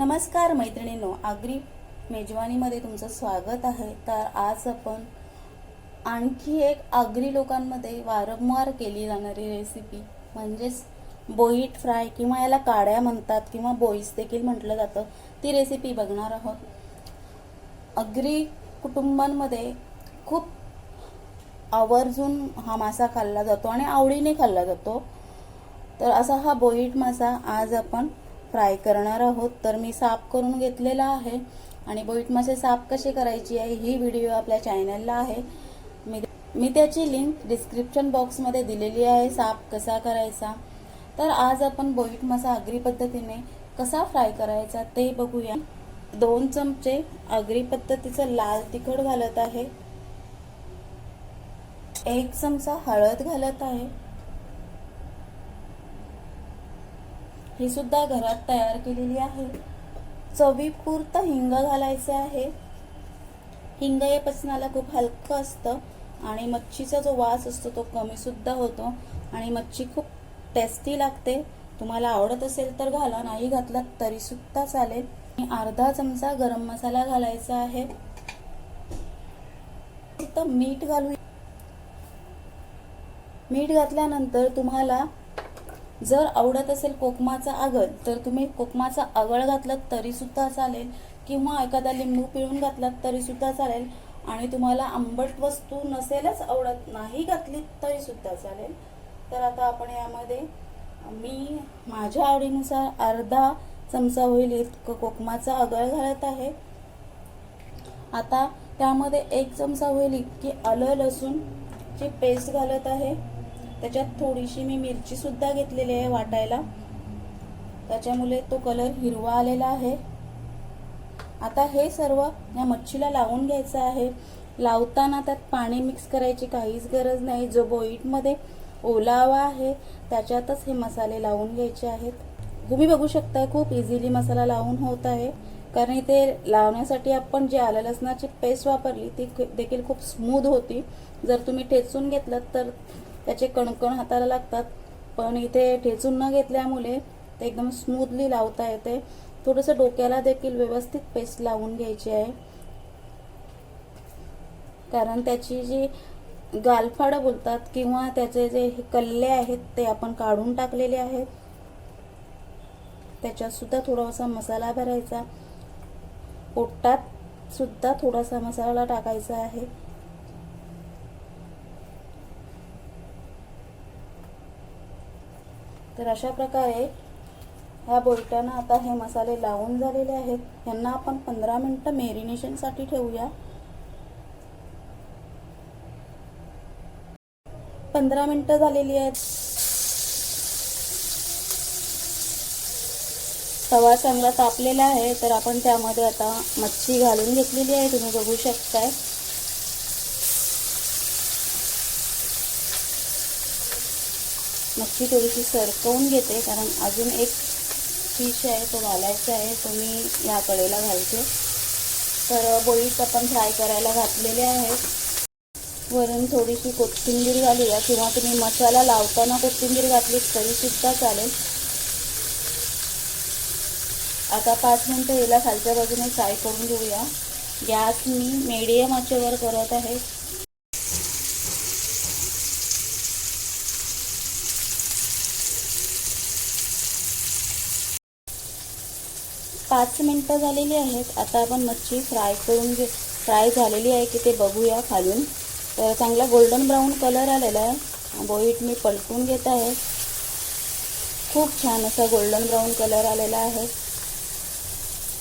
नमस्कार मैत्रिणींनो आगरी मेजवानीमध्ये तुमचं स्वागत आहे. तर आज आपण आणखी एक आगरी लोकांमध्ये वारंवार केली जाणारी रेसिपी म्हणजेच बोईट फ्राय किंवा याला काड्या म्हणतात किंवा बोईस देखील म्हटलं जातं. ती रेसिपी बघणार आहोत. आगरी कुटुंबांमध्ये खूप आवर्जून हा मासा खाल्ला जातो आणि आवडीने खाल्ला जातो. तर असा हा बोईट मासा आज आपण फ्राय करणार आहोत तर मी साफ करून घेतलेला आहे. आणि बोईट मासे साफ कसे करायची आहे ही व्हिडिओ आपल्या चॅनलला आहे. मी मी त्याची लिंक डिस्क्रिप्शन बॉक्समध्ये दिलेली आहे साफ कसा करायचा. तर आज आपण बोईट मासा आगरी पद्धतीने कसा फ्राय करायचा ते बघूया. दोन चमचे आगरी पद्धतीचं लाल तिखट घालत आहे. एक चमचा हळद घालत आहे. ही सुद्धा घरात तयार केलेली आहे. चवीपुरतं हिंग घालायचं आहे. हिंग हे पचनाला खूप हलकं असतं आणि मच्छीचा जो वास असतो तो कमी सुद्धा होतो आणि मच्छी खूप टेस्टी लागते. तुम्हाला आवडत असेल तर घाला नाही घातला तरी सुद्धा चालेल. आणि अर्धा चमचा गरम मसाला घालायचा आहे. फक्त मीठ घालू मीठ घातल्यानंतर तुम्हाला जर आवडत असेल कोकमाचा आगळ तर तुम्ही कोकमाचा आगळ घातलात तरी सुद्धा चालेल. किंवा एखादा लिंबू पिळून घातलात तरी सुद्धा चालेल. आणि तुम्हाला आंबट वस्तू नसेलच आवडत नाही घातली तरी सुद्धा चालेल. तर आता आपण यामध्ये मी माझ्या आवडीनुसार अर्धा चमचा होईल इतकं कोकमाचा आगळ घालत आहे. आता त्यामध्ये एक चमचा होईल इतकी आलं लसूणची पेस्ट घालत आहे. त्याच्यात थोडीशी मी मिरचीसुद्धा घेतलेली आहे वाटायला. त्याच्यामुळे तो कलर हिरवा आलेला आहे. आता हे सर्व या मच्छीला लावून घ्यायचं आहे. लावताना त्यात पाणी मिक्स करायची काहीच गरज नाही. जो बोईटमध्ये ओलावा आहे त्याच्यातच हे मसाले लावून घ्यायचे आहेत. तुम्ही बघू शकता खूप इझिली मसाला लावून होत आहे. कारण इथे लावण्यासाठी आपण जी आलं लसणाची पेस्ट वापरली ती देखील खूप स्मूद होती. जर तुम्ही ठेचून घेतलं तर त्याचे कणकण हाताला लागतात. पण इथे ठेचून न घेतल्यामुळे ते एकदम स्मूथली लावता येते. थोडंसं डोक्याला देखील व्यवस्थित पेस्ट लावून घ्यायची आहे. कारण त्याची जी गालफाडं बोलतात किंवा त्याचे जे कल्ले आहेत ते आपण काढून टाकलेले आहेत. त्याच्यात सुद्धा थोडासा मसाला भरायचा. पोटात सुद्धा थोडासा मसाला टाकायचा आहे. तर अशा प्रकारे ह्या बोलट्यानं आता हे मसाले लावून झालेले आहेत. ह्यांना आपण पंधरा मिनटं मेरिनेशनसाठी ठेवूया. पंधरा मिनटं झालेली आहेत. तवा चांगला तापलेला आहे तर आपण त्यामध्ये आता मच्छी घालून घेतलेली आहे. तुम्ही बघू शकताय. मच्छी थोडीशी सरकवून घेते कारण अजून एक फिश आहे तो घालायचा आहे तो मी ह्या कडेला घालते. तर बोळीत आपण फ्राय करायला घातलेले आहेत वरून थोडीशी कोथिंबीर घालूया किंवा तुम्ही मसाला लावताना कोथिंबीर घातली तरीसुद्धा चालेल. आता पाच मिनटं याला खालच्या बाजूने फ्राय करून घेऊया. गॅस मी मीडियम आचेवर करत आहे. पाच मिनटं झालेली आहेत. आता आपण मच्छी फ्राय करून घे फ्राय झालेली आहे की ते बघूया खालून. तर चांगला गोल्डन ब्राऊन कलर आलेला आहे. बोईट मी पलटून घेत आहे. खूप छान असा गोल्डन ब्राऊन कलर आलेला आहे.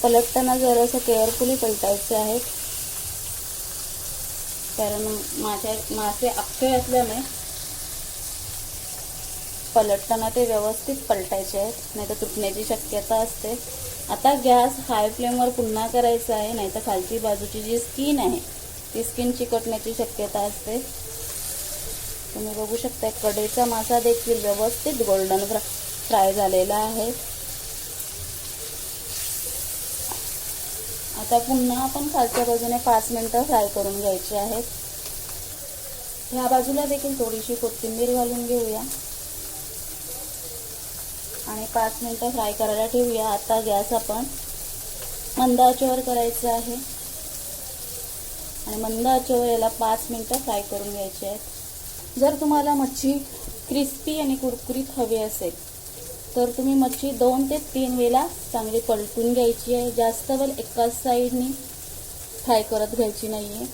पलटताना जरासं केअरफुली पलटायचे आहेत. कारण माझ्या मासे अख्खे असल्यामुळे पलटताना ते व्यवस्थित पलटायचे आहेत नाही तर तुटण्याची शक्यता असते. आता गॅस हाय फ्लेमवर पुन्हा करायचा आहे नाही तर खालची बाजूची जी स्किन आहे ती स्किन चिकटण्याची शक्यता असते. तुम्ही बघू शकता कडेचा मासा देखील व्यवस्थित गोल्डन फ्राय झालेला आहे. आता पुन्हा आपण खालच्या बाजूने पाच मिनटं फ्राय करून घ्यायचे आहेत. ह्या बाजूला देखील थोडीशी कोथिंबीर घालून घेऊया. आणि पाच मिनटं फ्राय करायला ठेवूया. आता गॅस आपण मंद आचेवर करायचं आहे. आणि मंद आचेवर याला पाच मिनटं फ्राय करून घ्यायचे आहेत. जर तुम्हाला मच्छी क्रिस्पी आणि कुरकुरीत हवी असेल तर तुम्ही मच्छी दोन ते तीन वेळा चांगली पलटून घ्यायची आहे. जास्त वेळ एकाच साईडनी फ्राय करत घ्यायची नाही आहे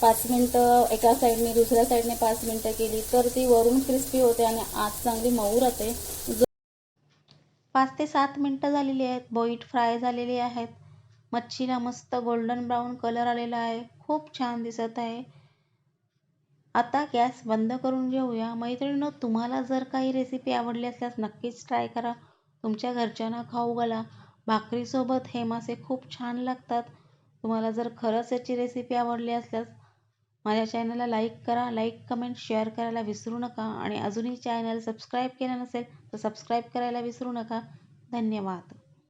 पाच मिनटं एका साईडने दुसऱ्या साईडने पाच मिनटं केली तर ती वरून क्रिस्पी होते आणि आत चांगली मऊ राहते. पाच ते सात मिनटं झालेली आहेत. बोईट फ्राय झालेली आहेत. मच्छीला मस्त गोल्डन ब्राऊन कलर आलेला आहे. खूप छान दिसत आहे. आता गॅस बंद करून घेऊया. मैत्रिणींनो तुम्हाला जर काही रेसिपी आवडली असल्यास नक्कीच ट्राय करा. तुमच्या घरच्यांना खाऊ घाला. भाकरीसोबत हे मासे खूप छान लागतात. तुम्हाला जर खरंच याची रेसिपी आवडली असल्यास माझ्या चॅनलला लाईक करा लाईक कमेंट शेअर करायला विसरू नका आणि अजूनही चॅनल सबस्क्राईब केलं नसेल तर सबस्क्राईब करायला विसरू नका. धन्यवाद.